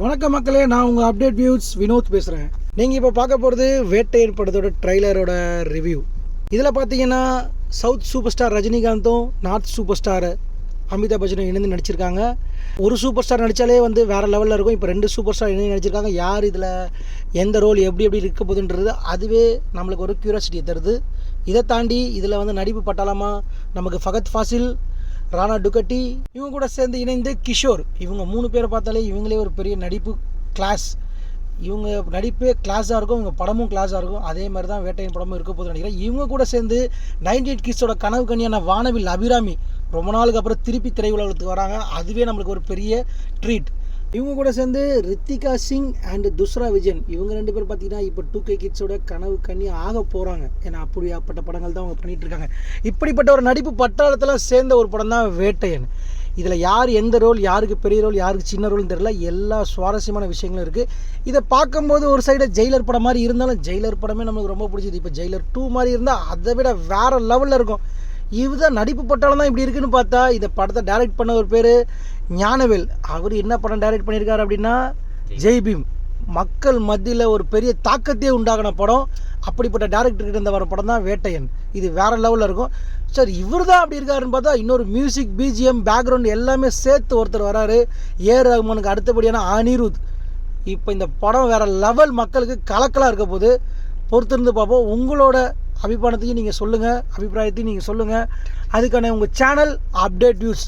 வணக்கம் மக்களே நான் உங்கள் அப்டேட் வியூஸ் வினோத் பேசுகிறேன் நீங்கள் இப்போ பார்க்க போகிறது வேட்டையர் படத்தோட ட்ரைலரோட ரிவ்யூ இதில் பார்த்தீங்கன்னா சவுத் சூப்பர் ஸ்டார் ரஜினிகாந்தும் நார்த் சூப்பர் ஸ்டார் அமிதாப் பச்சனும் இணைந்து நடிச்சிருக்காங்க. ஒரு சூப்பர் ஸ்டார் நடித்தாலே வந்து வேறு லெவலில் இருக்கும். இப்போ ரெண்டு சூப்பர் ஸ்டார் இணைந்து நடிச்சிருக்காங்க. யார் இதில் எந்த ரோல் எப்படி எப்படி இருக்க போகுதுன்றது அதுவே நம்மளுக்கு ஒரு க்யூரியாசிட்டியை தருது. இதை தாண்டி இதில் வந்து நடிப்பு பட்டாளமாக நமக்கு ஃபகத் ஃபாசில் ராணா டுகட்டி இவங்க கூட சேர்ந்து இணைந்து கிஷோர். இவங்க மூணு பேரை பார்த்தாலே இவங்களே ஒரு பெரிய நடிப்பு கிளாஸ் இவங்க நடிப்பே கிளாஸாக இருக்கும் இவங்க படமும் கிளாஸாக இருக்கும். அதே மாதிரி தான் வேட்டையின் படமும் இருக்க போது நினைக்கிறேன். இவங்க கூட சேர்ந்து நைன்டி எயிட் கிட்ஸோட கனவு கனியான வானவில் அபிராமி ரொம்ப நாளுக்கு அப்புறம் திருப்பி திரையுலகத்துக்கு வராங்க. அதுவே நம்மளுக்கு ஒரு பெரிய ட்ரீட் இவங்க கூட சேர்ந்து ரித்திகா சிங் அண்ட் துஸ்ரா விஜயன். இவங்க ரெண்டு பேரும் பார்த்தீங்கன்னா இப்போ டூ கே கிட்ஸோட கனவு கண்ணி ஆக போகிறாங்க ஏன்னா அப்படியாப்பட்ட படங்கள் தான் அவங்க பண்ணிகிட்டு இருக்காங்க. இப்படிப்பட்ட ஒரு நடிப்பு பட்டாளத்தில் சேர்ந்த ஒரு படம் தான் வேட்டையன். இதில் யார் எந்த ரோல் யாருக்கு பெரிய ரோல் யாருக்கு சின்ன ரோல்னு தெரியல. எல்லா சுவாரஸ்யமான விஷயங்களும் இருக்குது இதை பார்க்கும்போது ஒரு சைடு ஜெயிலர் படம் மாதிரி இருந்தாலும் ஜெயிலர் படமே நம்மளுக்கு ரொம்ப பிடிச்சது. இப்போ ஜெயிலர் டூ மாதிரி இருந்தால் அதை விட வேறு லெவலில் இருக்கும். இதுதான் நடிப்பு பட்டாளம் தான் இப்படி இருக்குன்னு பார்த்தா இந்த படத்தை டைரக்ட் பண்ண ஒரு பேர் ஞானவேல். அவர் என்ன படம் டைரக்ட் பண்ணியிருக்காரு அப்படின்னா ஜெய் பீம். மக்கள் மத்தியில் ஒரு பெரிய தாக்கத்தையே உண்டாகின படம். அப்படிப்பட்ட டேரக்டர்கிட்ட இருந்த வர படம் தான் வேட்டையன். இது வேற லெவலில் இருக்கும். சார் இவர் தான் அப்படி இருக்காருன்னு பார்த்தா இன்னொரு மியூசிக் பிஜிஎம் பேக்ரவுண்ட் எல்லாமே சேர்த்து ஒருத்தர் வராரு. ஏ. ரஹ்மானுக்கு அடுத்தபடியான அனிருத். இப்போ இந்த படம் வேற லெவல் மக்களுக்கு கலக்கலாக இருக்க போது பொறுத்திருந்து பார்ப்போம். உங்களோட அபிப்பானத்தையும் நீங்கள் சொல்லுங்கள் அபிப்பிராயத்தையும் நீங்கள் சொல்லுங்கள் அதுக்கான உங்கள் சேனல் அப்டேட் நியூஸ்